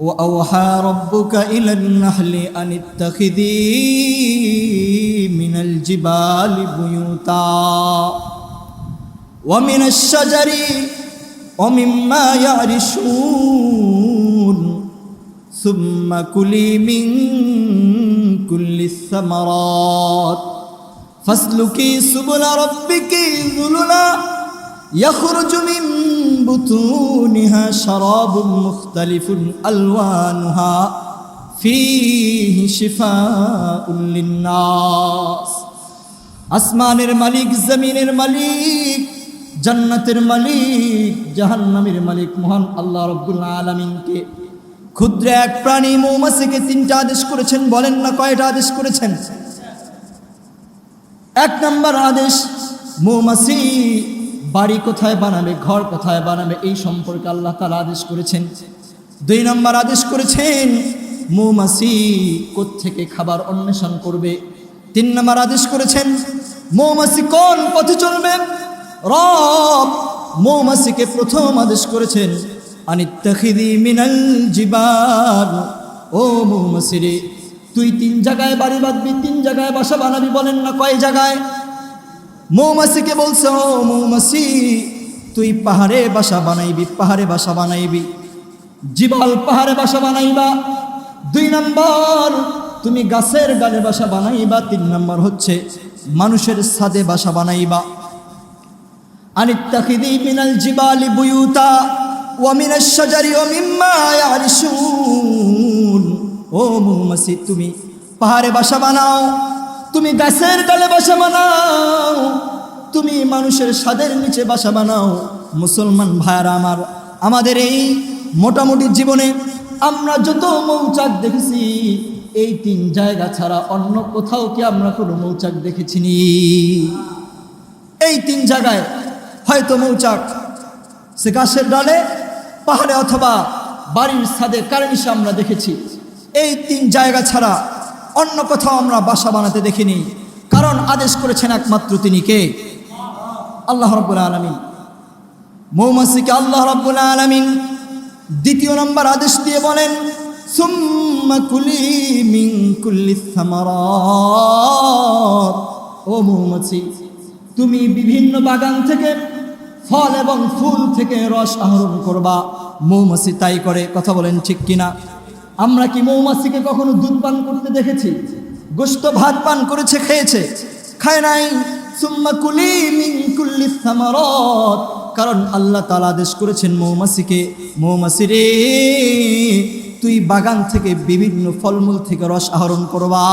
وأوحى ربك إلى النحل أن اتخذي من الجبال بيوتا. ومن الشجر ومما يعرشون. ثم كلي من كل الثمرات. فاسلكي سبل ربك ذللا يخرج من بطونها شراب مختلف ألوانها فيه شفاء للناس আসমানের মালিক জমিনের মালিক জান্নাতের মালিক জাহান্নামের মালিক মহান আল্লাহ রব্বুল আলমিনকে ক্ষুদ্র এক প্রাণী মৌমাছিকে তিনটা আদেশ করেছেন বলেন না কয়টা আদেশ করেছেন এক নম্বর আদেশ মৌমাছি বাড়ি কোথায় বানাবে, ঘর কোথায় বানাবে, এই সম্পর্কে আল্লাহ তালা আদেশ করেছেন। দুই নম্বর আদেশ করেছেন, মৌমাছি থেকে খাবার অন্বেষণ করবে? তিন নম্বর আদেশ করেছেন, মৌমাছি কোন পথে চলবে? রব মৌমাছিকে প্রথম আদেশ করেছেন আনিত্তাখিদি মিনাল জিবান ও মৌমাছি রে তুই তিন জায়গায় বাড়ি বাঁধবি, তিন জায়গায় বাসা বানাবি বলেন না কয় জায়গায়? মৌমাছিকে বলছে, ও মৌমাছি, তুই পাহাড়ে বাসা বানাইবি, পাহাড়ে বাসা বানাইবি। জীবাল পাহাড়ে বাসা বানাইবা। দুই নম্বর, তুমি গাছের গালে বাসা বানাইবা। তিন নম্বর হচ্ছে, মানুষের ছাদে বাসা বানাইবা। আনিত্তাখিদি মিনাল জিবালি বুয়ুতা ওয়ামিন শাজারি ও মিম্মা ও মৌমাছি, তুমি পাহাড়ে বাসা বানাও। তুমি গাছের ডালে বাসা বানাও, তুমি মানুষের স্বাদের নিচে বাসা বানাও। মুসলমান ভাইয়ারা আমার, আমাদের এই মোটামুটি জীবনে আমরা যত মৌচাক দেখেছি, এই তিন জায়গা ছাড়া অন্য কোথাও কি আমরা কোনো মৌচাক দেখেছি নি এই তিন জায়গায় হয়তো মৌচাক সে গাছের ডালে, পাহাড়ে অথবা বাড়ির ছাদে কারণিসে আমরা দেখেছি। এই তিন জায়গা ছাড়া অন্য কোথাও আমরা বাসা বানাতে দেখিনি। কারণ আদেশ করেছেন একমাত্র তিনি কে? আল্লাহ রব্বুল আলমিন। মৌমাসিকে আল্লাহ রব্বুল আলমিন দ্বিতীয় নম্বর আদেশ দিয়ে বলেন ও মৌমাছি, তুমি বিভিন্ন বাগান থেকে ফল এবং ফুল থেকে রস আহরণ করবা। মৌমাছি তাই করে, কথা বলেন ঠিক কিনা? আমরা কি মৌমাছিকে কখনো দুধ পান করতে দেখেছি? গোস্ত ভাত পান করেছে, খেয়েছে? খায় নাই। কারণ আল্লাহ তাআলা আদেশ করেছেন মৌমাছিকে মৌমাছি রে তুই বাগান থেকে বিভিন্ন ফলমূল থেকে রস আহরণ করবা।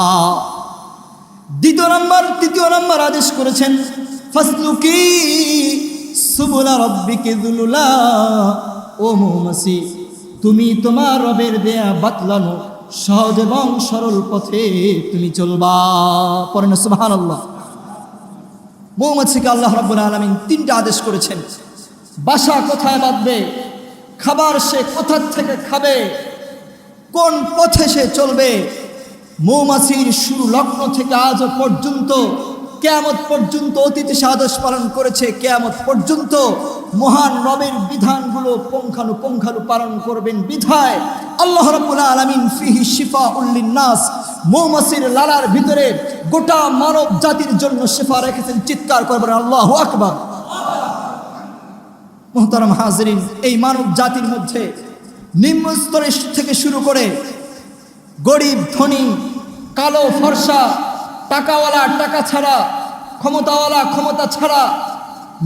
দ্বিতীয় নম্বর, তৃতীয় নম্বর আদেশ করেছেন, ফাসলুকি সুবুলা রব্বিকে দুলুলা। ও মৌমাছি তুমি তোমার রবের দেয়া বাতলানো সহজ এবং সরল পথে তুমি চলবা। পরে সুবাহান আল্লাহ মৌমাছিকে আল্লাহ রব্বুল আলমিন তিনটা আদেশ করেছেন। বাসা কোথায় বাঁধবে? খাবার সে কোথার থেকে খাবে? কোন পথে সে চলবে? মৌমাছির শুরু লগ্ন থেকে আজ পর্যন্ত কেয়ামত পর্যন্ত অতিথি সাদস পালন করেছে, কেয়ামত পর্যন্ত মহান রবের বিধানগুলো পঙ্খানু পঙ্খানু পালন করবেন বিধায়। আল্লাহ রাব্বুল আলামিন ফিহি শিফা উল্লিন নাস মৌমাছির লালার ভিতরে গোটা মানব জাতির জন্য শিফা রেখেছেন, চিৎকার করবেন, আল্লাহ আকবার। মোহতারাম হাজরিন, এই মানব জাতির মধ্যে নিম্ন স্তরের থেকে শুরু করে গরিব, ধনী, কালো, ফর্সা টাকাওয়ালা, টাকা ছাড়া, ক্ষমতাওয়ালা, ক্ষমতা ছাড়া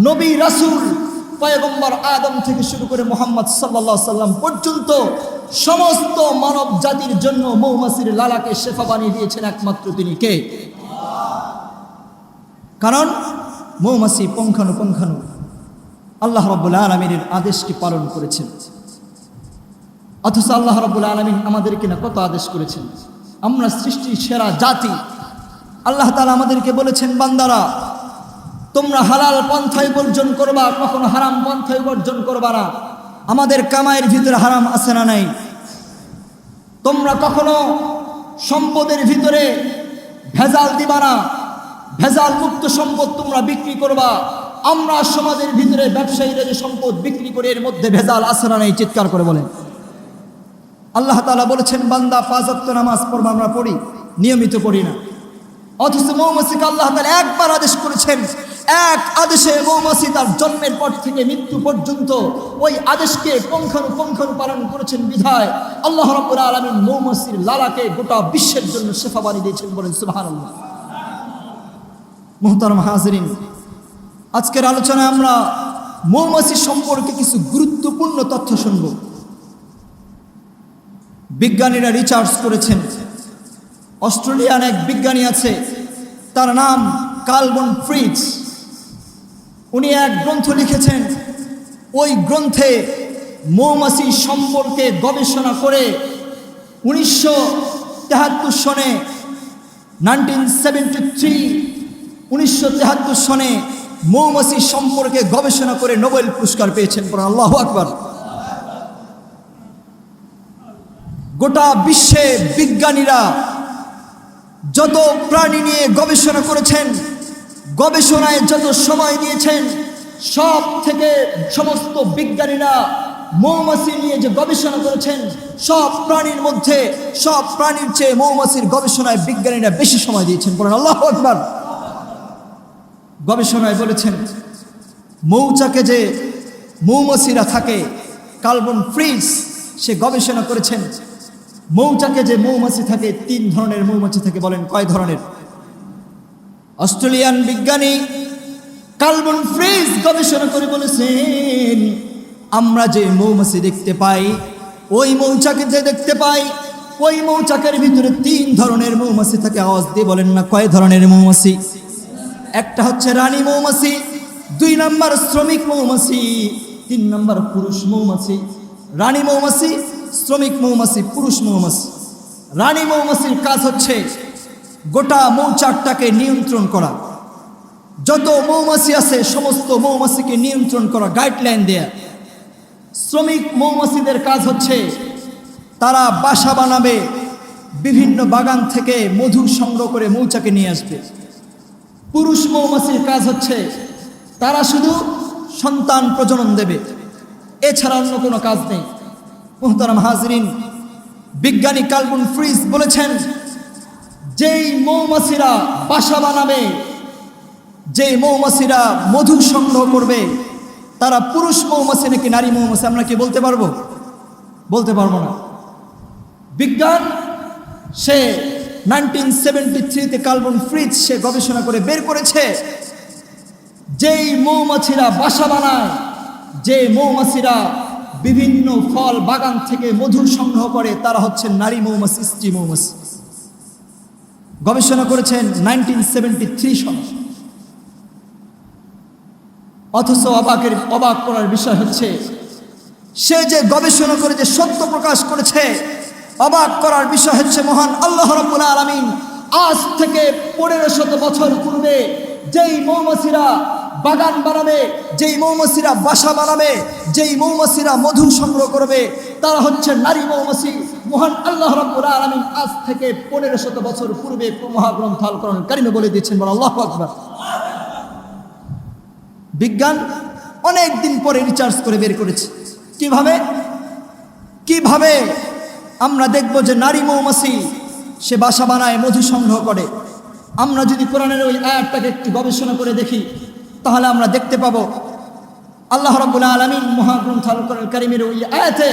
নবী রাসুল পয়গম্বর আদম থেকে শুরু করে মোহাম্মদ সাল্লা সাল্লাম পর্যন্ত সমস্ত মানব জাতির জন্য মৌমাসির লালাকে শেফা বানিয়ে দিয়েছেন একমাত্র তিনি কে? কারণ মৌমাছি পঙ্খানু পঙ্খানু আল্লাহ রব্বুল আলমিনের আদেশটি পালন করেছেন। অথচ আল্লাহ রব্বুল আলমিন আমাদেরকে না কত আদেশ করেছেন? আমরা সৃষ্টির সেরা জাতি আল্লাহ তালা আমাদেরকে বলেছেন, বান্দারা, তোমরা হালাল পন্থায় বর্জন করবা, কখনো হারাম পন্থায় বর্জন করবা না। আমাদের কামাইয়ের ভিতরে হারাম আছে না নাই? তোমরা কখনো সম্পদের ভিতরে ভেজাল দিবা না? ভেজাল মুক্ত সম্পদ তোমরা বিক্রি করবা। আমরা সমাজের ভিতরে ব্যবসায়ীরা যে সম্পদ বিক্রি করে, এর মধ্যে ভেজাল আছে না নাই? চিৎকার করে বলেন। আল্লাহ তালা বলেছেন, বান্দা পাঁচ নামাজ পড়বা, আমরা পড়ি, নিয়মিত পড়ি না। অথচ মৌমাছিকে আল্লাহ তালা একবার আদেশ করেছেন, এক আদেশে মৌমাছি তার জন্মের পর থেকে মৃত্যু পর্যন্ত ওই আদেশকে পঙ্খানু পঙ্খানু পালন করেছেন বিধায় আল্লাহ রব্বুল আলমিন মৌমাছির লালাকে গোটা বিশ্বের জন্য শেফা বানিয়ে দিয়েছেন বলেন সুবাহ আল্লাহ মোহতারম হাজরিন, আজকের আলোচনায় আমরা মৌমাছি সম্পর্কে কিছু গুরুত্বপূর্ণ তথ্য শুনব। বিজ্ঞানীরা রিচার্জ করেছেন অস্ট্রেলিয়ান এক বিজ্ঞানী আছে, তার নাম কার্বন ফ্রিজ উনি এক গ্রন্থ লিখেছেন। ওই গ্রন্থে মৌমাছি সম্পর্কে গবেষণা করে উনিশশো তেহাত্তর সনে, নাইনটিন সেভেন্টি থ্রি, উনিশশো তেহাত্তর সনে মৌমাছি সম্পর্কে গবেষণা করে নোবেল পুরস্কার পেয়েছেন। পর আল্লাহ আকবর। গোটা বিশ্বে বিজ্ঞানীরা যত প্রাণী নিয়ে গবেষণা করেছেন, গবেষণায় যত সময় দিয়েছেন, সব থেকে সমস্ত বিজ্ঞানীরা মৌমাছি নিয়ে যে গবেষণা করেছেন, সব প্রাণীর মধ্যে, সব প্রাণীর চেয়ে মৌমাছির গবেষণায় বিজ্ঞানীরা বেশি সময় দিয়েছেন। বলেন, আল্লাহ আকবার। গবেষণায় বলেছেন, মৌচাকে যে মৌমাছিরা থাকে, কার্বন ফ্রিজ, সে গবেষণা করেছেন মৌচাকে যে মৌমাছি থাকে, তিন ধরনের মৌমাছি থাকে বলেন, কয় ধরনের? অস্ট্রেলিয়ান বিজ্ঞানী কার্বন ফ্রিজ গবেষণা করে বলেছেন, আমরা যে মৌমাছি দেখতে পাই, ওই মৌচাকে যে দেখতে পাই, ওই মৌচাকের ভিতরে তিন ধরনের মৌমাছি থাকে। আওয়াজ দিয়ে বলেন না, কয় ধরনের মৌমাছি? একটা হচ্ছে রানী মৌমাছি, দুই নাম্বার শ্রমিক মৌমাছি, তিন নাম্বার পুরুষ মৌমাছি। রানী মৌমাছি শ্রমিক মৌমাছি, পুরুষ মৌমাছি। রানী মৌমাছির কাজ হচ্ছে গোটা মৌচাকটাকে নিয়ন্ত্রণ করা। যত মৌমাছি আছে, সমস্ত মৌমাছিকে নিয়ন্ত্রণ করা গাইডলাইন দেয়া। শ্রমিক মৌমাছিদের কাজ হচ্ছে তারা বাসা বানাবে, বিভিন্ন বাগান থেকে মধু সংগ্রহ করে মৌচাকে নিয়ে আসবে। পুরুষ মৌমাছির কাজ হচ্ছে তারা শুধু সন্তান প্রজনন দেবে, এছাড়া অন্য কোনো কাজ নেই। মোহতারাম হাজরিন, বিজ্ঞানী কার্বন ফ্রিজ বলেছেন, যেই মৌমাছিরা বাসা বানাবে, যেই মৌমাছিরা মধু সংগ্রহ করবে, তারা পুরুষ মৌমাছি নাকি নারী মৌমাছি, আমরা কি বলতে পারব? বলতে পারব না। বিজ্ঞান, সে নাইনটিন সেভেন্টি থ্রিতে কার্বন ফ্রিজ সে গবেষণা করে বের করেছে, যেই মৌমাছিরা বাসা বানায় যে মৌমাছিরা বিভিন্ন ফল বাগান থেকে মধু সংগ্রহ করে, তারা হচ্ছে নারী মৌমাছি, স্ত্রী মৌমাছি। গবেষণা করেছেন নাইনটিন সেভেন্টি থ্রি সন অথচ অবাকের, অবাক করার বিষয় হচ্ছে, সে যে গবেষণা করে যে সত্য প্রকাশ করেছে, অবাক করার বিষয় হচ্ছে মহান আল্লাহ রব্বুল আলমিন। আজ থেকে পনেরো শত বছর পূর্বে যেই মৌমাছিরা বাগান বানাবে, যেই মৌমাছিরা বাসা বানাবে, যেই মৌমাছিরা মধু সংগ্রহ করবে, তারা হচ্ছে নারী মৌমাছি। মহান আল্লাহ রব্বুল আলমিন আজ থেকে পনেরো শত বছর পূর্বে মহাগ্রন্থ আল করণ কারিমে বলে দিচ্ছেন, বলে আল্লাহ আকবর। বিজ্ঞান অনেক দিন পরে রিচার্জ করে বের করেছে। কীভাবে? কীভাবে? আমরা দেখব যে নারী মৌমাছি, সে বাসা বানায়, মধু সংগ্রহ করে। আমরা যদি কোরআনের ওই আয়াতটাকে একটু গবেষণা করে দেখি তাহলে আমরা দেখতে পাব আল্লাহ রব্বুল আলমিন মহাগ্রন্থ আল করেন কারিমের ওই আয়াতে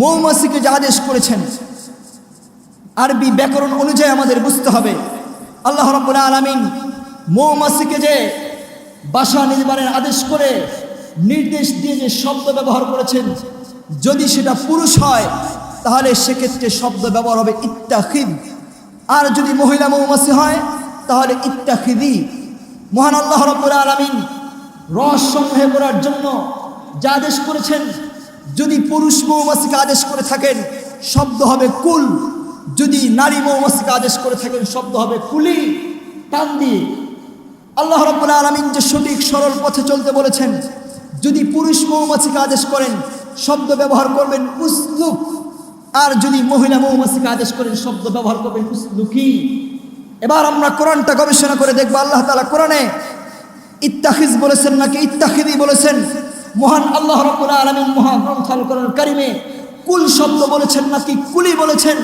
মৌমাছিকে যে আদেশ করেছেন, আরবি ব্যাকরণ অনুযায়ী আমাদের বুঝতে হবে। আল্লাহ রব্বুল আলমিন মৌমাছিকে যে বাসা নির্মাণের আদেশ করে নির্দেশ দিয়ে যে শব্দ ব্যবহার করেছেন, যদি সেটা পুরুষ হয়, তাহলে সেক্ষেত্রে শব্দ ব্যবহার হবে ইত্তাখিদ। আর যদি মহিলা মৌমাছি হয়, তাহলে ইত্তাখিদি। মহান আল্লাহ রব্বুল আলমিন রস সংগ্রহ করার জন্য যা আদেশ করেছেন, যদি পুরুষ মৌমাছিকে আদেশ করে থাকেন, শব্দ হবে কুল। যদি নারী মৌমাছিকে আদেশ করে থাকেন, শব্দ হবে কুলি। টান দিয়ে। আল্লাহ রব্বুল আলমিন যে সঠিক, সরল পথে চলতে বলেছেন, যদি পুরুষ মৌমাছিকে আদেশ করেন, শব্দ ব্যবহার করবেন উসলুক। আর যদি মহিলা মৌমাছিকে আদেশ করেন, শব্দ ব্যবহার করবেন উসলুকি। এবার আমরা কোরআনটা গবেষণা করে দেখব, আল্লাহ তালা কোরআনে ইত্তাখিজ বলেছেন নাকি ইত্তাখিদি বলেছেন? মহান আল্লাহ রব্বুল আলমিন মহাগ্রন্থ আল কোরআন কারিমে কুল শব্দ বলেছেন নাকি কুলি বলেছেন?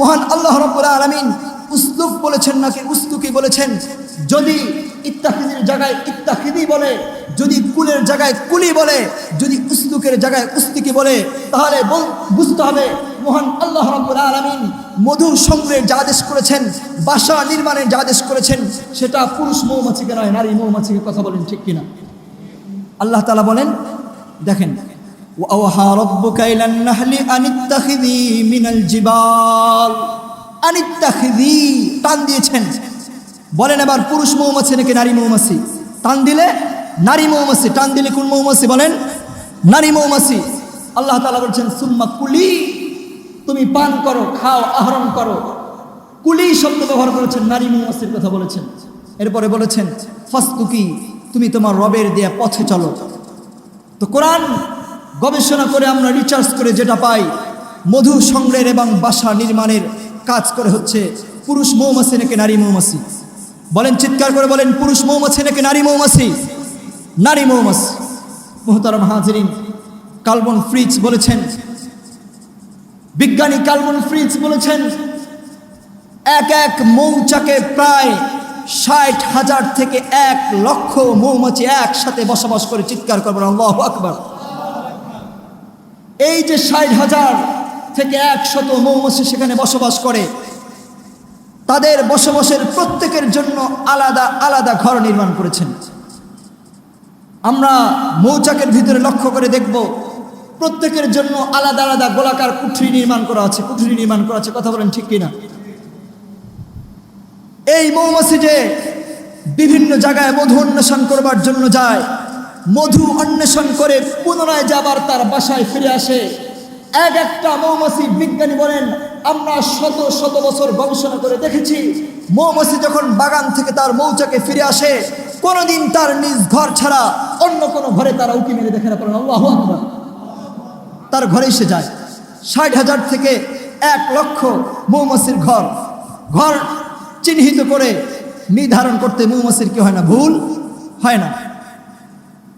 মহান আল্লাহ রব্বুল আলামিন উসলুক বলেছেন নাকি উস্তুকি বলেছেন? যদি ইত্তাখিদির জায়গায় ইত্তাখিদি বলে, যদি কুলের জায়গায় কুলি বলে, যদি উস্তুকের জায়গায় উস্তিকি বলে, তাহলে বুঝতে হবে মহান আল্লাহ রব্বুল আলামিন মধু সংগ্রহের যা আদেশ করেছেন বাসা নির্মাণের যা আদেশ করেছেন সেটা পুরুষ মৌমাছিকে নয় নারী মৌমাছিকে কথা বলেন ঠিক কিনা আল্লাহ তালা বলেন দেখেন وأوحى ربك إلى النحل أن اتخذي من الجبال أن اتخذي টান দিয়েছেন বলেন এবার পুরুষ মৌমাছি নাকি নারী মৌমাছি টান দিলে নারী মৌমাছি টান দিলে কোন মৌমাছি বলেন নারী মৌমাছি আল্লাহ তালা বলছেন সুম্মা কুলি তুমি পান করো, খাও, আহরণ করো। কুলি শব্দ ব্যবহার করেছেন, নারী মৌমাছির কথা বলেছেন। এরপরে বলেছেন ফাস্তুকি তুমি তোমার রবের দেয়া পথে চলো। তো কোরআন গবেষণা করে আমরা রিচার্জ করে যেটা পাই, মধু সংগ্রহের এবং বাসা নির্মাণের কাজ করে হচ্ছে পুরুষ মৌমাছি নাকি নারী মৌমাছি। বলেন, চিৎকার করে বলেন, পুরুষ মৌমাছি নাকি নারী মৌমাছি? নারী মৌমাছি। মোহতারাম হাজরিন কার্বন ফ্রিজ বলেছেন বিজ্ঞানী কার্বন ফ্রিজ বলেছেন, এক এক মৌচাকে প্রায় ষাট হাজার থেকে এক লক্ষ মৌমাছি একসাথে বসবাস করে। চিৎকার করবেন, আল্লাহ আকবর। এই যে ষাট হাজার থেকে একশত মৌমাছি সেখানে বসবাস করে, তাদের বসবাসের প্রত্যেকের জন্য আলাদা আলাদা ঘর নির্মাণ করেছেন। আমরা মৌচাকের ভিতরে লক্ষ্য করে দেখব প্রত্যেকের জন্য আলাদা আলাদা গোলাকার কুঠরি নির্মাণ করা আছে, কুঠরি নির্মাণ করা আছে, কথা বলেন ঠিক কিনা? এই মৌমাছি বিভিন্ন জায়গায় মধু অন্বেষণ করবার জন্য যায়। মধু অন্বেষণ করে পুনরায় যাবার তার বাসায় ফিরে আসে। এক একটা মৌমাছি বিজ্ঞানী বলেন, আমরা শত শত বছর গবেষণা করে দেখেছি, মৌমাছি যখন বাগান থেকে তার মৌচাকে ফিরে আসে, কোনোদিন তার নিজ ঘর ছাড়া অন্য কোনো ঘরে তারা উকি মেরে দেখে না করেন আল্লাহ আকবার। তার ঘরে এসে যায়। ষাট হাজার থেকে এক লক্ষ মৌমাছির ঘর। ঘর চিহ্নিত করে নির্ধারণ করতে মৌমাছির কি হয় না? ভুল হয় না।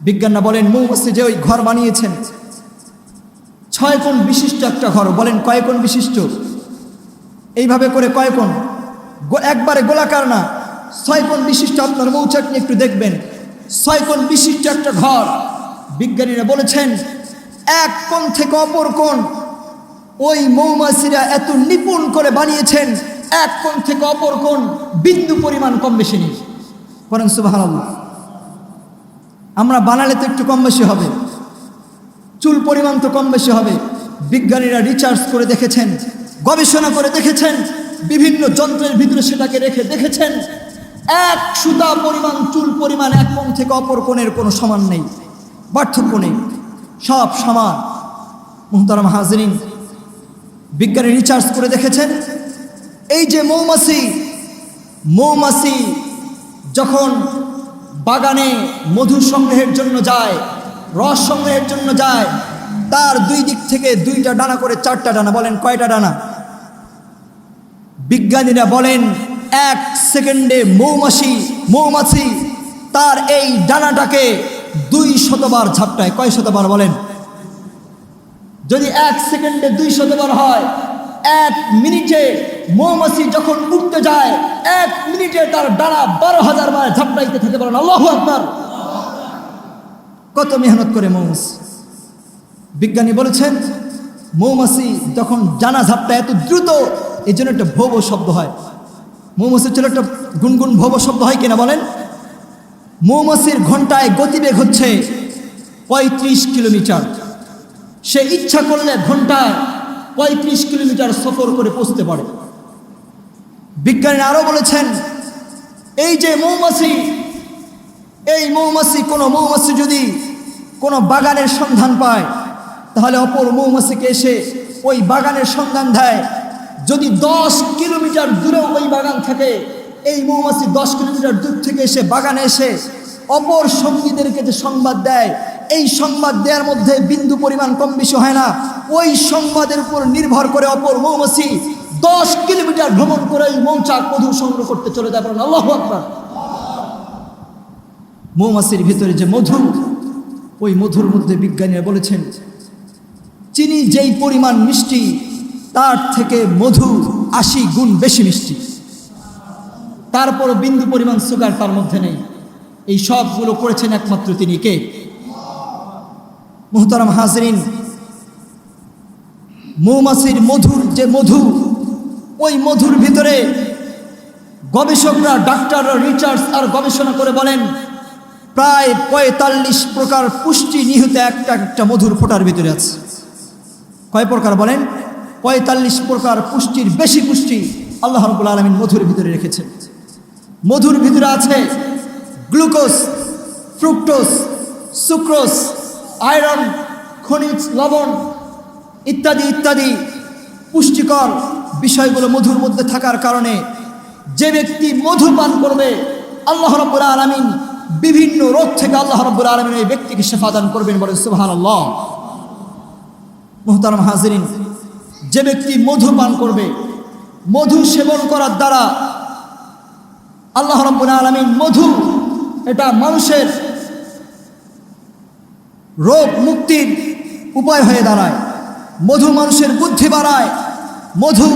বিজ্ঞানরা বলেন, মৌমাছি যে ওই ঘর বানিয়েছেন, ছয় কোণ বিশিষ্ট একটা ঘর, বলেন কয় বিশিষ্ট? এইভাবে করে কয় একবারে গোলাকার না। ছয় কোণ বিশিষ্ট, আপনার নিয়ে একটু দেখবেন। ছয় কোণ বিশিষ্ট একটা ঘর। বিজ্ঞানীরা বলেছেন এক কোণ থেকে অপর কোণ। ওই মৌমাছিরা এত নিপুণ করে বানিয়েছেন, এক কোণ থেকে অপর কোণ বিন্দু পরিমাণ কম বেশি নেই। সুবাহ আমরা বানালে তো একটু কম বেশি হবে। চুল পরিমাণ তো কম বেশি হবে। বিজ্ঞানীরা রিচার্জ করে দেখেছেন, গবেষণা করে দেখেছেন, বিভিন্ন যন্ত্রের ভিতরে সেটাকে রেখে দেখেছেন। এক সুতা পরিমাণ, চুল পরিমাণ এক কোণ থেকে অপর কোণের কোনো সমান নেই, পার্থক্য নেই। সব সমান মুহতারাম হাজরিন, বিজ্ঞানী রিচার্জ করে দেখেছেন, এই যে মৌমাছি মৌমাছি যখন বাগানে মধু সংগ্রহের জন্য যায়, রস সংগ্রহের জন্য যায়, তার দুই দিক থেকে দুইটা ডানা করে চারটা ডানা, বলেন কয়টা ডানা? বিজ্ঞানীরা বলেন, এক সেকেন্ডে মৌমাছি মৌমাছি তার এই ডানাটাকে দুই শতবার ঝাপটায়। কয় শতবার বলেন? যদি এক সেকেন্ডে দুই শতবার হয়, এক মিনিটে মৌমাছি যখন উঠতে যায়, এক মিনিটে তার ডানা বারো হাজার বার ঝাপটাইতে থাকে বলেন, আল্লাহ আকবার। কত মেহনত করে মৌমাছি। বিজ্ঞানী বলেছেন, মৌমাছি যখন জানা ঝাপটা এত দ্রুত এই জন্য একটা ভোব শব্দ হয়। মৌমাছির জন্য একটা গুনগুন ভোব শব্দ হয় কিনা বলেন? মৌমাছির ঘন্টায় গতিবেগ হচ্ছে পঁয়ত্রিশ কিলোমিটার। সে ইচ্ছা করলে ঘন্টায় পঁয়ত্রিশ কিলোমিটার সফর করে পৌঁছতে পারে। বিজ্ঞানীরা আরও বলেছেন, এই যে মৌমাছি, এই মৌমাছি, কোনো মৌমাছি যদি কোনো বাগানের সন্ধান পায়, তাহলে অপর মৌমাছিকে এসে ওই বাগানের সন্ধান দেয়। যদি দশ কিলোমিটার দূরেও ওই বাগান থাকে এই মৌমাছি দশ কিলোমিটার দূর থেকে এসে বাগানে এসে অপর সঙ্গীদেরকে যে সংবাদ দেয়, এই সংবাদ দেওয়ার মধ্যে বিন্দু পরিমাণ কম বেশি হয় না। ওই সংবাদের উপর নির্ভর করে অপর মৌমাছি দশ কিলোমিটার ভ্রমণ করে ওই মৌচাক মধু সংগ্রহ করতে চলে যাবেন আল্লাহ আকবার। মৌমাছির ভিতরে যে মধু, ওই মধুর মধ্যে বিজ্ঞানীরা বলেছেন, চিনি যেই পরিমাণ মিষ্টি, তার থেকে মধু আশি গুণ বেশি মিষ্টি। তারপর বিন্দু পরিমাণ সুগার তার মধ্যে নেই। এই সবগুলো করেছেন একমাত্র তিনি কে? মোহতারাম হাজরিন, মৌমাছির মধুর যে মধু, ওই মধুর ভিতরে গবেষকরা, ডাক্তাররা রিসার্চ আর গবেষণা করে বলেন, প্রায় পঁয়তাল্লিশ প্রকার পুষ্টি নিহিত একটা একটা মধুর ফোটার ভিতরে আছে। কয় প্রকার বলেন? পঁয়তাল্লিশ প্রকার পুষ্টির বেশি পুষ্টি আল্লাহ রবুল আলমিন মধুর ভিতরে রেখেছেন। মধুর ভিতরে আছে গ্লুকোজ, ফ্রুক্টোজ, সুক্রোজ, আয়রন, খনিজ, লবণ ইত্যাদি ইত্যাদি। পুষ্টিকর বিষয়গুলো মধুর মধ্যে থাকার কারণে যে ব্যক্তি মধু পান করবে, আল্লাহ রব্বুল আলমিন বিভিন্ন রোগ থেকে আল্লাহ রব্বুল আলমিন এই ব্যক্তিকে সেফা দান করবেন বলে সুহান আল্লাহ মোহতারাম হাজরিন, যে ব্যক্তি মধু পান করবে মধু সেবন করার দ্বারা আল্লাহ রব্বুল আলমিন মধু, এটা মানুষের রোগ মুক্তির উপায় হয়ে দাঁড়ায়। মধু মানুষের বুদ্ধি বাড়ায়। মধু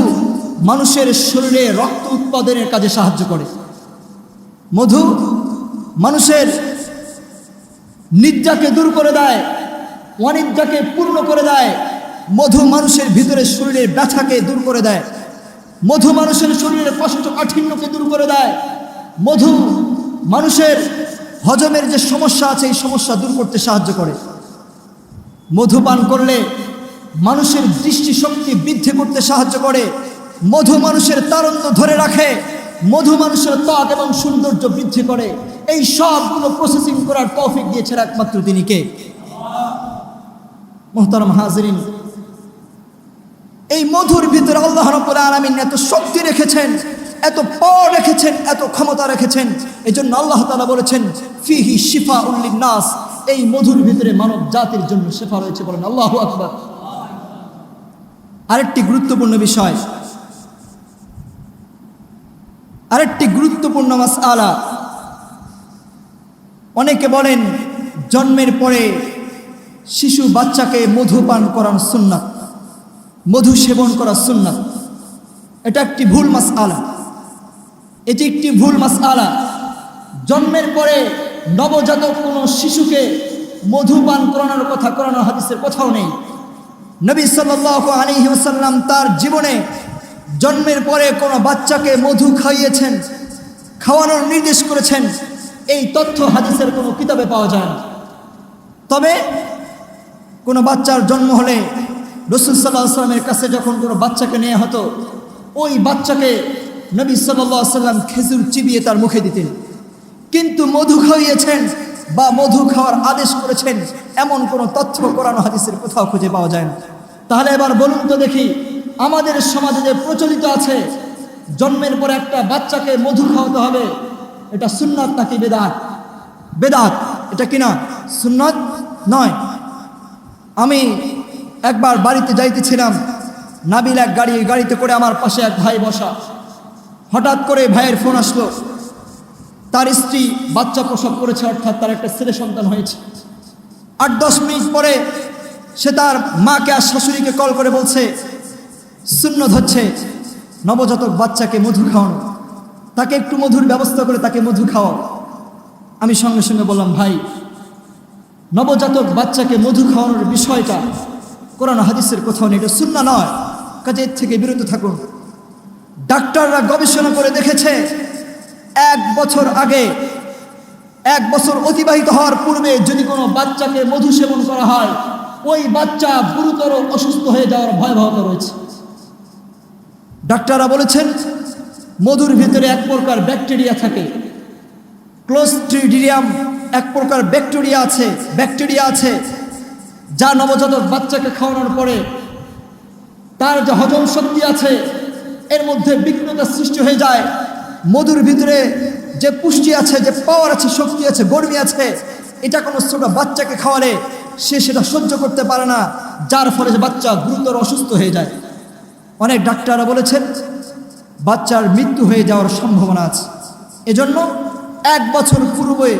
মানুষের শরীরে রক্ত উৎপাদনের কাজে সাহায্য করে। মধু মানুষের নিদ্রাকে দূর করে দেয়, অনিদ্রাকে পূর্ণ করে দেয়। মধু মানুষের ভিতরে শরীরের ব্যথাকে দূর করে দেয়। মধু মানুষের শরীরের কষ্ট কাঠিন্যকে দূর করে দেয়। মধু মানুষের হজমের যে সমস্যা আছে, এই সমস্যা দূর করতে সাহায্য করে। মধু পান করলে মানুষের দৃষ্টিশক্তি বৃদ্ধি করতে সাহায্য করে। মধু মানুষের তারণ্য ধরে রাখে। মধু মানুষের ত্বক এবং সৌন্দর্য বৃদ্ধি করে। এই সবগুলো প্রসেসিং করার তৌফিক দিয়েছেন একমাত্র তিনি কে? মোহতারম হাজরিন। এই মধুর ভিতরে আল্লাহ রব্বুল আলামিন এত শক্তি রেখেছেন। এত পাওয়ার রেখেছেন, এত ক্ষমতা রেখেছেন। এই জন্য আল্লাহ তালা বলেছেন, ফিহি শিফা উল্লিন নাস এই মধুর ভিতরে মানব জাতির জন্য শেফা রয়েছে বলেন আল্লাহ আকবর। আরেকটি গুরুত্বপূর্ণ বিষয়। আরেকটি গুরুত্বপূর্ণ মাস আলা অনেকে বলেন, জন্মের পরে শিশু বাচ্চাকে মধু পান করার সুন্নাত, মধু সেবন করা সুন্নাত। এটা একটি ভুল মাস আলা এটি একটি ভুল মাস আলা জন্মের পরে নবজাতক কোনো শিশুকে মধু পান করানোর কথা, করানো হাদিসের কোথাও নেই। নবী সাল্লাহ আলী ওসাল্লাম তার জীবনে জন্মের পরে কোনো বাচ্চাকে মধু খাইয়েছেন, খাওয়ানোর নির্দেশ করেছেন, এই তথ্য হাদিসের কোনো কিতাবে পাওয়া যায় না। তবে কোনো বাচ্চার জন্ম হলে রসুল সাল্লাহ আসলামের কাছে যখন কোনো বাচ্চাকে নেওয়া হতো, ওই বাচ্চাকে নবী সাল্লাম খেজুর চিবিয়ে তার মুখে দিতেন। কিন্তু মধু খাইয়েছেন বা মধু খাওয়ার আদেশ করেছেন, এমন কোনো তথ্য কোরআন হাদিসের কোথাও খুঁজে পাওয়া যায় না। তাহলে এবার বলুন তো দেখি, আমাদের সমাজে যে প্রচলিত আছে, জন্মের পর একটা বাচ্চাকে মধু খাওয়াতে হবে, এটা সুন্নাত নাকি বেদাত? বেদাত, এটা কিনা সুন্নাত নয়। আমি একবার বাড়িতে যাইতেছিলাম, নাবিল এক গাড়ি, গাড়িতে করে আমার পাশে এক ভাই বসা। হঠাৎ করে ভাইয়ের ফোন আসলো। তার স্ত্রী বাচ্চা প্রসব করেছে, অর্থাৎ তার একটা ছেলে সন্তান হয়েছে। আট দশ মিনিট পরে সে তার মাকে আর শাশুড়িকে কল করে বলছে শূন্য ধরছে নবজাতক বাচ্চাকে মধু খাওয়ানো। তাকে একটু মধুর ব্যবস্থা করে তাকে মধু খাওয়াও। আমি সঙ্গে সঙ্গে বললাম, ভাই, নবজাতক বাচ্চাকে মধু খাওয়ানোর বিষয়টা কোরআন হাদিসের কোথাও নেই। এটা শূন্য নয়। কাজে এর থেকে বিরত থাকুন। ডাক্তাররা গবেষণা করে দেখেছে, এক বছর আগে, এক বছর অতিবাহিত হওয়ার পূর্বে যদি কোনো বাচ্চাকে মধু সেবন করা হয়, ওই বাচ্চা গুরুতর অসুস্থ হয়ে যাওয়ার ভয়াবহতা রয়েছে। ডাক্তাররা বলেছেন, মধুর ভিতরে এক প্রকার ব্যাকটেরিয়া থাকে। ক্লোস্ট্রিডিয়াম এক প্রকার ব্যাকটেরিয়া আছে ব্যাকটেরিয়া আছে, যা নবজাতক বাচ্চাকে খাওয়ানোর পরে তার যে হজম শক্তি আছে এর মধ্যে বিঘ্নতা সৃষ্টি হয়ে যায়। মধুর ভিতরে যে পুষ্টি আছে, যে পাওয়ার আছে, শক্তি আছে গরমি আছে, এটা কোনো ছোট বাচ্চাকে খাওয়ালে সে সেটা সহ্য করতে পারে না, যার ফলে বাচ্চা গুরুতর অসুস্থ হয়ে যায়। অনেক ডাক্তাররা বলেছেন, বাচ্চার মৃত্যু হয়ে যাওয়ার সম্ভাবনা আছে। এজন্য এক বছর পূর্বে,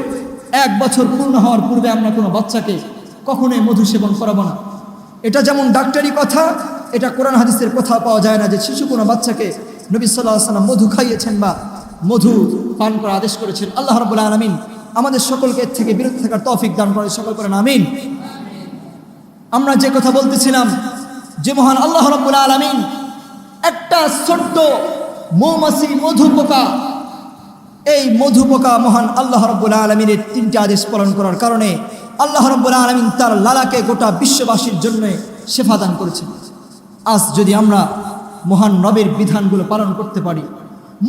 এক বছর পূর্ণ হওয়ার পূর্বে আমরা কোনো বাচ্চাকে কখনোই মধু সেবন করাবো না। এটা যেমন ডাক্তারি কথা এটা কোরআন হাদিসের কোথাও পাওয়া যায় না যে শিশু কোনো বাচ্চাকে নবী সাল্লাহ সাল্লাম মধু খাইয়েছেন বা মধু পান করার আদেশ করেছেন। আল্লাহ রবুল্লাহ আলমিন আমাদের সকলকে এর থেকে বিরত থাকার তৌফিক দান করে সকল করেন, আমিন। আমরা যে কথা বলতেছিলাম, যে মহান আল্লাহ রব্বুল আলমিন একটা ছোট্ট মৌমাছি মধু পোকা, এই মধু পোকা মহান আল্লাহ রব্বুল আলমিনের তিনটি আদেশ পালন করার কারণে আল্লাহ রব্বুল আলমিন তার লালাকে গোটা বিশ্ববাসীর জন্য সেফা দান করেছেন। আজ যদি আমরা মহান রবের বিধানগুলো পালন করতে পারি,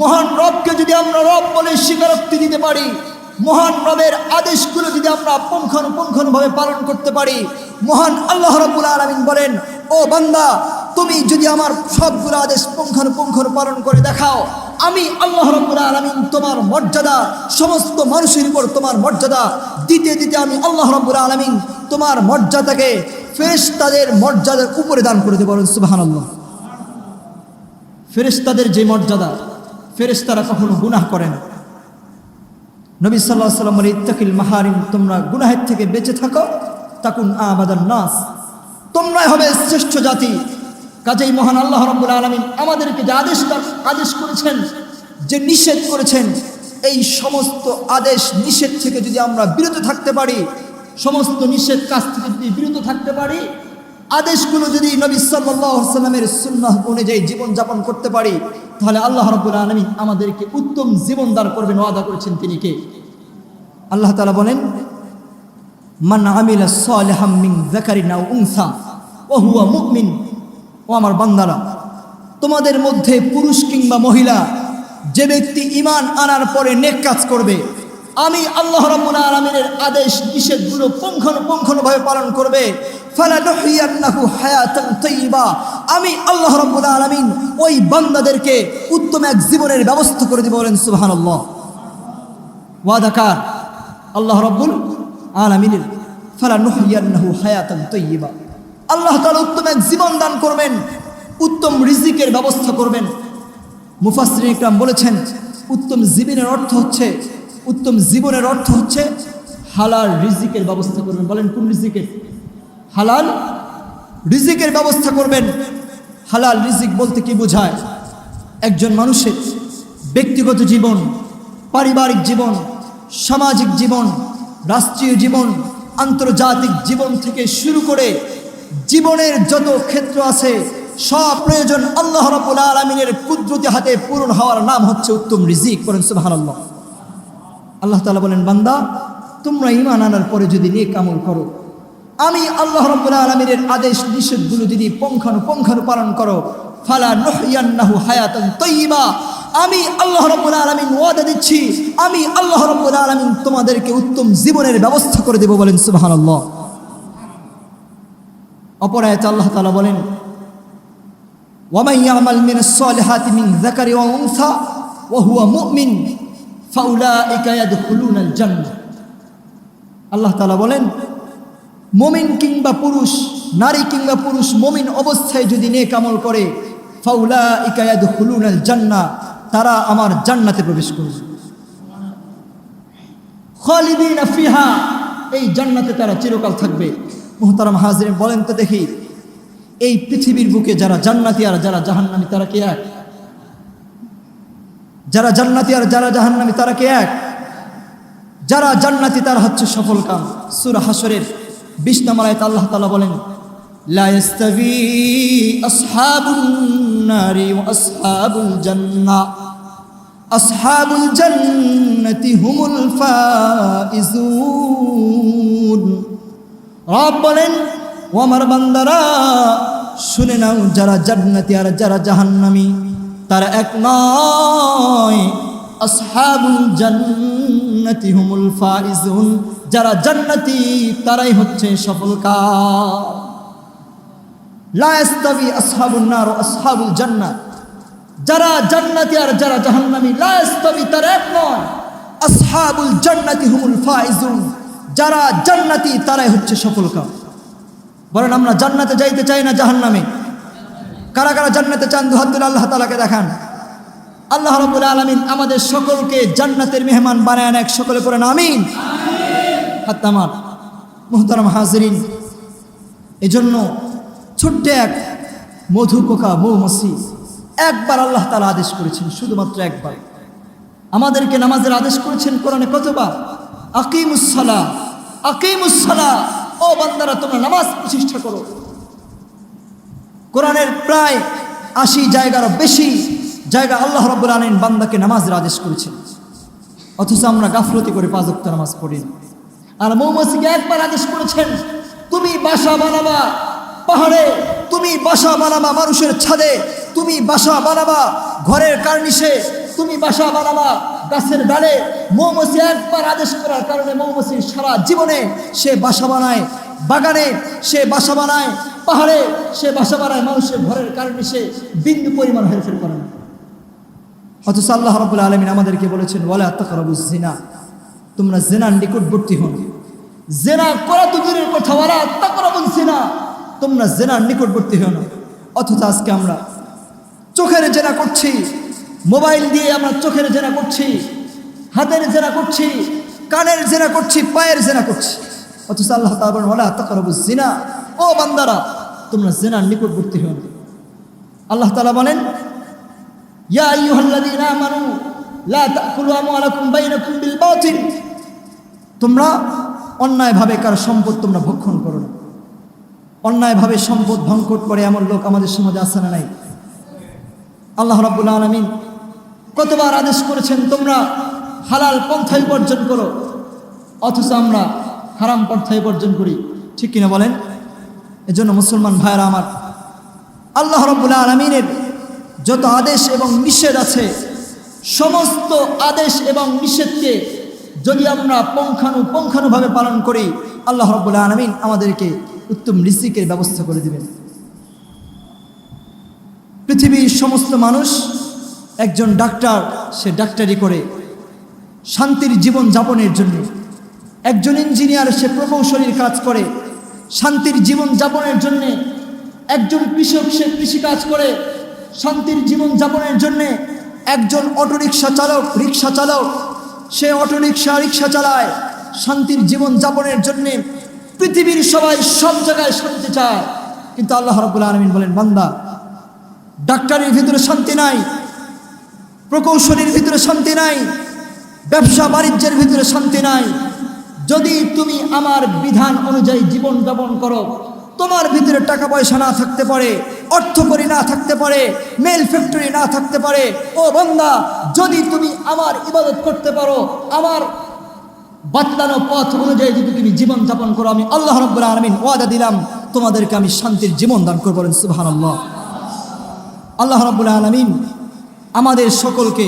মহান রবকে যদি আমরা রব বলে স্বীকারোক্তি দিতে পারি, মহান রবের আদেশগুলো যদি আমরা পুঙ্খানুপুঙ্খানুভাবে পালন করতে পারি, মহান আল্লাহ রব্বুল আলমিন বলেন, ও বান্দা, তুমি যদি আমার সবগুলো আদেশ পুঙ্খানুপুঙ্খানু পালন করে দেখাও, আমি আল্লাহ রব্বুল আলমিন তোমার মর্যাদা, সমস্ত মানুষের উপর তোমার মর্যাদা দিতে দিতে আমি আল্লাহ রব্বুল আলমিন তোমার মর্যাদাকে ফেরেশতাদের মর্যাদার উপরে দান করে দেবো সুবাহান আল্লাহ ফেরেশতাদের যে মর্যাদা, ফেরেশতারা কখনো গুনাহ করে না। নবী সাল্লাহ সাল্লাম বলে ইত্তাকিল মাহারিম, তোমরা গুনাহের থেকে বেঁচে থাকো। তাকুন আবাদান নাস। তোমরাই হবে শ্রেষ্ঠ জাতি। কাজেই মহান আল্লাহ রব্বুল আলমিন আমাদেরকে যে আদেশ আদেশ করেছেন, যে নিষেধ করেছেন, এই সমস্ত আদেশ নিষেধ থেকে যদি আমরা বিরত থাকতে পারি সমস্ত নিষেধ কাজ থেকে যদি বিরত থাকতে পারি, আদেশগুলো যদি নবী সাল্লামের সুন্নাহ অনুযায়ী জীবনযাপন করতে পারি, তাহলে আল্লাহ রব্বুল আলমী আমাদেরকে উত্তম জীবন দান করবেন, ওয়াদা করেছেন তিনি কে? আল্লাহ তালা বলেন আমিলা মিন হুয়া মুমিন, ও আমার বান্দারা, তোমাদের মধ্যে পুরুষ কিংবা মহিলা, যে ব্যক্তি ইমান আনার পরে নেক কাজ করবে আমি আল্লাহ রাব্বুল আলামিনের আদেশ, নিষেধগুলো পুঙ্খানুপুঙ্খানুভাবে পালন করবে। আমি আল্লাহ রাব্বুল আলামিন ওই বান্দাদেরকে উত্তম এক জীবনের ব্যবস্থা করে দিব বলেন সুবহানাল্লাহ। ওয়াদাকার আল্লাহ রাব্বুল আলামিনের। ফালানুহিয়ান্নাহু হায়াতান তাইয়্যিবা আল্লাহ তাআলা উত্তম এক জীবন দান করবেন, উত্তম রিজিকের ব্যবস্থা করবেন। মুফাসরিন ইকরাম বলেছেন, উত্তম জীবনের অর্থ হচ্ছে উত্তম জীবনের অর্থ হচ্ছে হালাল রিজিকের ব্যবস্থা করবেন। বলেন, কোন রিজিকের? হালাল রিজিকের ব্যবস্থা করবেন। হালাল রিজিক বলতে কি বোঝায়? একজন মানুষের ব্যক্তিগত জীবন, পারিবারিক জীবন, সামাজিক জীবন, রাষ্ট্রীয় জীবন, আন্তর্জাতিক জীবন থেকে শুরু করে জীবনের যত ক্ষেত্র আছে, সব প্রয়োজন আল্লাহ রাব্বুল আলামিনের কুদরতি হাতে পূরণ হওয়ার নাম হচ্ছে উত্তম রিজিক। করেন সুবহানাল্লাহ। আল্লাহ আল্লাহ তালা বলেন, বান্দা, তোমরা ইমান আনার পরে যদি নিয়ে কামল করো, আমি আল্লাহ রব্বুল আলমীর আদেশ নিষেধগুলো যদি পঙ্খানু পালন করো, ফালা নহিয়ান্নাহু হায়াতন তৈবা আমি আল্লাহ রব্বুল আলমিন ওয়াদা দিচ্ছি, আমি আল্লাহ রব্বুল আলমিন তোমাদেরকে উত্তম জীবনের ব্যবস্থা করে দেব বলেন সুবাহান আল্লাহ অপরায়ত আল্লাহ তালা বলেন ওয়ামাইয়ামাল মিন সালিহাতি মিন জাকারি ওয়া উনসা, ওয়া হুয়া মুমিন। আল্লাহ তাআলা বলেন, মুমিন কিংবা পুরুষ, নারী কিংবা পুরুষ মুমিন অবস্থায় যদি নেক আমল করে, ফাউলাইকা ইয়াদখুলুনাল জান্নাহ তারা আমার জান্নাতে প্রবেশ করবে। খালিদিনা ফিহা, এই জান্নাতে তারা চিরকাল থাকবে। মুহতারাম হাজরিন বলেন তো দেখি, এই পৃথিবীর বুকে যারা জান্নাতি আর যারা জাহান্নামী, তারা কি এক? যারা জান্নাতি আর যারা জাহান্নামী, তারা কি এক? যারা জান্নাতি, তারা হচ্ছে সফল কাম। সুর হাসরের নম্বর আয়াত আল্লাহ তাআলা বলেন হুমুল বলেন আমার বান্দারা, শুনে নাও যারা জান্নাতি আর যারা জাহান্নামী। তারা এক নয়। আসহাবুল জান্নাতি হুমুল ফাইজুন। যারা জান্নাতি, তারাই হচ্ছে সফল কার লা ইস্তাবি নার আসহাবুল জান্নাত যারা জান্নাতি আর যারা জাহান্নামী, লা ইস্তাবি তারা এক নয়। আসহাবুল জান্নাতি হুমুল ফাইজুন। যারা জান্নাতি, তারাই হচ্ছে সফল কাম বলেন, আমরা জান্নাতে যাইতে চাই না জাহান্নামে? কারা কারা জান্নাতে চান দু হাত তুলে আল্লাহ তালাকে দেখান। আল্লাহ রবুল আলমিন আমাদের সকলকে জান্নাতের মেহমান বানায় এক সকলে করেন আমিন। হাত্তামার মোহতারাম হাজরিন, এজন্য ছোট্ট এক মধু পোকা মৌমাছি একবার আল্লাহ তালা আদেশ করেছেন, শুধুমাত্র একবার। আমাদেরকে নামাজের আদেশ করেছেন কোরআনে কতবার? আকিমুসালা আকিমুসালা ও বান্দারা, তোমরা নামাজ প্রতিষ্ঠা করো। কোরআনের প্রায় আশি জায়গারও বেশি জায়গা আল্লাহ রব্বুল আলমিন বান্দাকে নামাজের আদেশ করেছেন। অথচ আমরা গাফলতি করে পাঁচ ওয়াক্ত নামাজ পড়ি আর মৌমাছিকে একবার আদেশ করেছেন, তুমি বাসা বানাবা পাহাড়ে, তুমি বাসা বানাবা মানুষের ছাদে, তুমি বাসা বানাবা ঘরের কার্নিশে, তুমি বাসা বানাবা গাছের ডালে মৌমাছি একবার আদেশ করার কারণে মৌমাছি সারা জীবনে সে বাসা বানায়। বাগানে সে বাসা বানায়, পাহাড়ে সে বাসা বানায়, মানুষের ঘরের সে বিন্দু পরিমাণ হেরফের করে না। অথচ আল্লাহ রবুল আলমিন আমাদেরকে বলেছেন, ওয়ালা তাকরাবু জিনা তোমরা জেনার নিকটবর্তী হন। জেনা করা তো দূরের কথা, ওয়ালা তাকরাবু জিনা তোমরা জেনার নিকটবর্তী হও না। অথচ আজকে আমরা চোখের জেনা করছি মোবাইল দিয়ে আমরা চোখের জেনা করছি, হাতের জেনা করছি, কানের জেনা করছি, পায়ের জেনা করছি। অথচ আল্লাহ বলেন, ওয়ালা জিনা ও বান্দারা, তোমরা জেনার নিকটবর্তী হও। আল্লাহ তালা বলেন, ইয়া আইয়ুহাল্লাযীনা আমানু, লা বিল তোমরা অন্যায়ভাবে কার সম্পদ তোমরা ভক্ষণ করো না। অন্যায়ভাবে সম্পদ ভঙ্কট করে এমন লোক আমাদের সমাজে আছে না নাই? আল্লাহ রাব্বুল আলামিন কতবার আদেশ করেছেন তোমরা হালাল পন্থায় উপার্জন করো? অথচ আমরা হারাম পন্থায় উপার্জন করি। ঠিক কিনা বলেন? এজন্য মুসলমান ভাইরা আমার, আল্লাহ রব্বুল আলমিনের যত আদেশ এবং নিষেধ আছে, সমস্ত আদেশ এবং নিষেধকে যদি আমরা পঙ্খানু পঙ্খানুভাবে পালন করি, আল্লাহ রব্বুল আলমিন আমাদেরকে উত্তম রিজিকের ব্যবস্থা করে দিবেন। পৃথিবীর সমস্ত মানুষ একজন ডাক্তার, সে ডাক্তারি করে। শান্তির জীবন যাপনের জন্য। একজন ইঞ্জিনিয়ার, সে প্রকৌশলীর কাজ করে। শান্তির জীবন যাপনের জন্যে একজন কৃষক, সে কৃষিকাজ করে। শান্তির জীবন যাপনের জন্যে একজন অটোরিকশা চালক রিক্সা চালক, সে অটোরিকশা রিক্সা চালায়। শান্তির জীবন যাপনের জন্যে পৃথিবীর সবাই সব জায়গায় শান্তি চায়। কিন্তু আল্লাহ রবুল আলমিন বলেন, বান্দা, ডাক্তারের ভিতরে শান্তি নাই। প্রকৌশলীর ভিতরে শান্তি নাই, ব্যবসা বাণিজ্যের ভিতরে শান্তি নাই। যদি তুমি আমার বিধান অনুযায়ী জীবন যাপন করো, তোমার ভিতরে টাকা পয়সা না থাকতে পারে, অর্থকরী না থাকতে পারে, মেল ফ্যাক্টরি না থাকতে পারে, ও বন্দা, যদি তুমি আমার ইবাদত করতে পারো, আমার বাতলানো পথ অনুযায়ী যদি তুমি জীবন যাপন করো, আমি আল্লাহ রব্বুল আলমিন ওয়াদা দিলাম, তোমাদেরকে আমি শান্তির জীবন দান করব সুবাহ আল্লাহ রাব্বুল আলমিন আমাদের সকলকে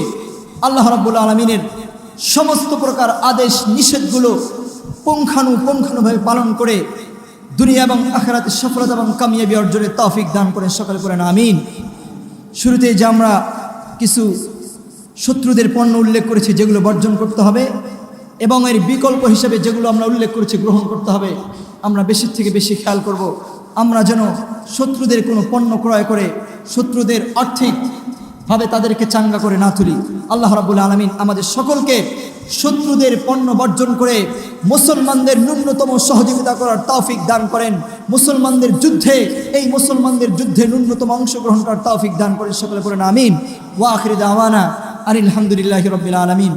আল্লাহ রাব্বুল আলমিনের সমস্ত প্রকার আদেশ, নিষেধগুলো পুঙ্খানু পুঙ্খানুভাবে পালন করে দুনিয়া এবং আখেরাতে সফলতা এবং কামিয়াবি অর্জনের তৌফিক দান করেন, সকলে করেন আমিন। শুরুতে যে আমরা কিছু শত্রুদের পণ্য উল্লেখ করেছি, যেগুলো বর্জন করতে হবে এবং এর বিকল্প হিসেবে যেগুলো আমরা উল্লেখ করেছি, গ্রহণ করতে হবে, আমরা বেশির থেকে বেশি খেয়াল করব। আমরা যেন শত্রুদের কোনো পণ্য ক্রয় করে, শত্রুদের আর্থিকভাবে তাদেরকে চাঙ্গা করে না তুলি। আল্লাহ রাবুল আলমিন আমাদের সকলকে শত্রুদের পণ্য বর্জন করে মুসলমানদের ন্যূনতম সহযোগিতা করার তৌফিক দান করেন। মুসলমানদের যুদ্ধে, এই মুসলমানদের যুদ্ধে ন্যূনতম অংশগ্রহণ করার তৌফিক দান করেন সকলে করেন আমিন। ওয়া আখরিদ দাওয়ানা আনিল রবিল আলামিন।